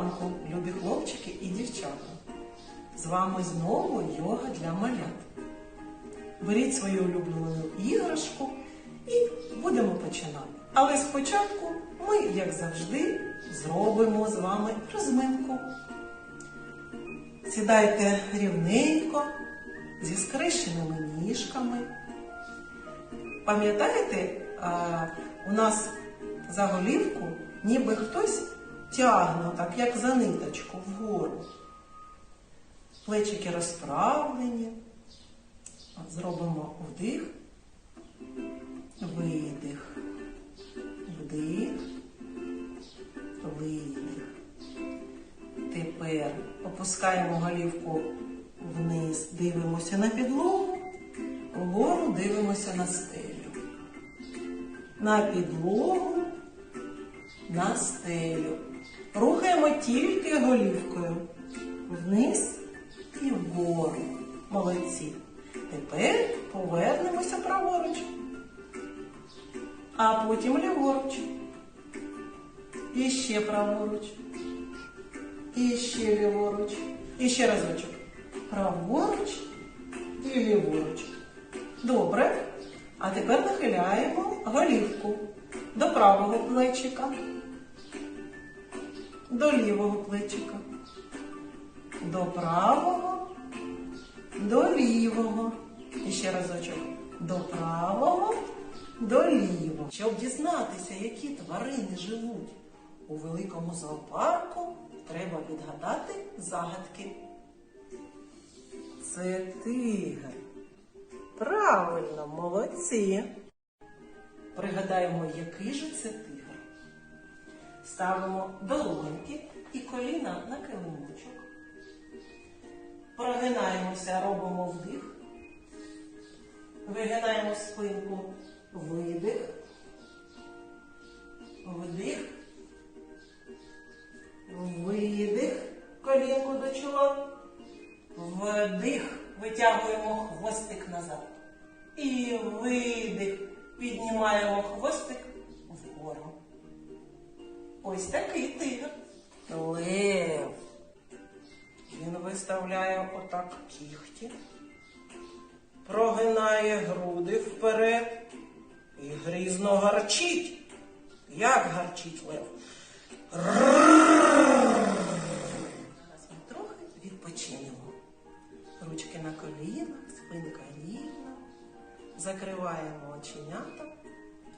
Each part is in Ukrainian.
ранку, любі хлопчики і дівчата. З вами знову йога для малят. Беріть свою улюблену іграшку і будемо починати. Але спочатку ми, як завжди, зробимо з вами розминку. Сідайте рівненько, зі скрещеними ніжками. Пам'ятаєте, у нас за голівку ніби хтось тягне, так як за ниточку вгору. Плечики розправлені. От Зробимо вдих, видих, вдих, видих. Тепер опускаємо голівку вниз, дивимося на підлогу, вгору дивимося на стелю. На підлогу, на стелю. Рухаємо тільки голівкою. Вниз і вгору. Молодці. Тепер повернемося праворуч. А потім ліворуч. І ще праворуч. І ще ліворуч. І ще разочок. Праворуч і ліворуч. Добре. А тепер нахиляємо голівку до правого плечика, до лівого плечика, до правого, до лівого. І ще разочок. До правого, до лівого. Щоб дізнатися, які тварини живуть у великому зоопарку, треба відгадати загадки. Це тигр. Правильно, молодці. Пригадаємо, який же це тигр. Ставимо долоньки і коліна на килимочок. Прогинаємося, робимо вдих. Вигинаємо спинку, видих. Вдих. Видих. Колінку до чола. Вдих. Витягуємо хвостик назад. І видих. Піднімаємо хвостик вгору. Ось такий тигр. Лев. Він виставляє отак кіхті, прогинає груди вперед і грізно гарчить. Як гарчить лев? Зараз ми трохи відпочинемо. Ручки на колінах, спинка рівна. Закриваємо оченята,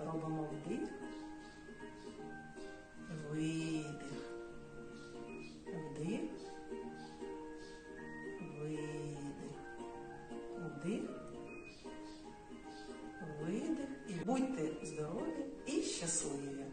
робимо вдих, видих. І будьте здорові і щасливі.